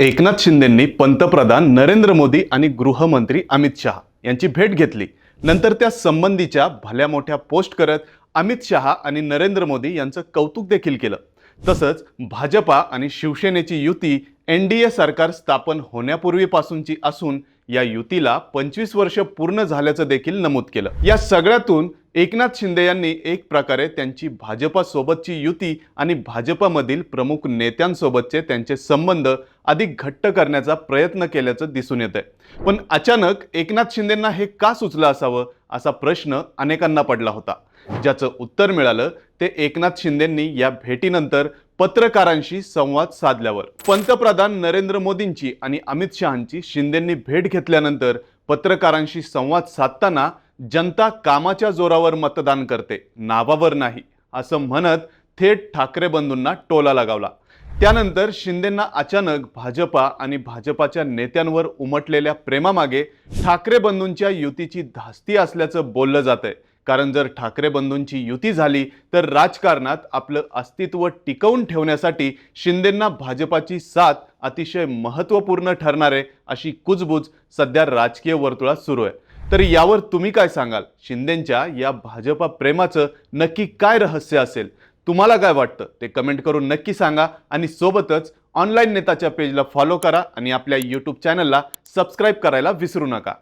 एकनाथ शिंदेंनी पंतप्रधान नरेंद्र मोदी आणि गृहमंत्री अमित शहा यांची भेट घेतली. नंतर त्या संबंधीच्या भल्या मोठ्या पोस्ट करत अमित शहा आणि नरेंद्र मोदी यांचं कौतुक देखील केलं. तसंच भाजपा आणि शिवसेनेची युती एन डी ए सरकार स्थापन होण्यापूर्वीपासूनची असून या युतीला पंचवीस वर्ष पूर्ण झाल्याचं देखील नमूद केलं. या सगळ्यातून एकनाथ शिंदे यांनी एक प्रकारे त्यांची भाजपासोबतची युती आणि भाजपामधील प्रमुख नेत्यांसोबतचे त्यांचे संबंध अधिक घट्ट करण्याचा प्रयत्न केल्याचं दिसून येत आहे पण अचानक एकनाथ शिंदेंना हे का सुचलं असावं असा प्रश्न अनेकांना पडला होता. ज्याचं उत्तर मिळालं ते एकनाथ शिंदेंनी या भेटीनंतर पत्रकारांशी संवाद साधल्यावर. पंतप्रधान नरेंद्र मोदींची आणि अमित शहांची शिंदेंनी भेट घेतल्यानंतर पत्रकारांशी संवाद साधताना जनता कामाच्या जोरावर मतदान करते नावावर नाही असं म्हणत थेट ठाकरे बंधूंना टोला लगावला. त्यानंतर शिंदेंना अचानक भाजपा आणि भाजपाच्या नेत्यांवर उमटलेल्या प्रेमामागे ठाकरे बंधूंच्या युतीची धास्ती असल्याचं बोललं जातंय. कारण जर ठाकरे बंधूंची युती झाली तर राजकारणात आपलं अस्तित्व टिकवून ठेवण्यासाठी शिंदेंना भाजपाची साथ अतिशय महत्त्वपूर्ण ठरणार आहे अशी कुजबूज सध्या राजकीय वर्तुळात सुरू आहे. तर यावर तुम्ही काय सांगाल? शिंदेंच्या या भाजपा प्रेमाचं नक्की काय रहस्य असेल? तुम्हाला काय वाटतं? ते कमेंट करून नक्की सांगा आणि सोबतच ऑनलाईन नेताच्या पेजला फॉलो करा आणि आपल्या यूट्यूब चॅनलला सबस्क्राईब करायला विसरू नका.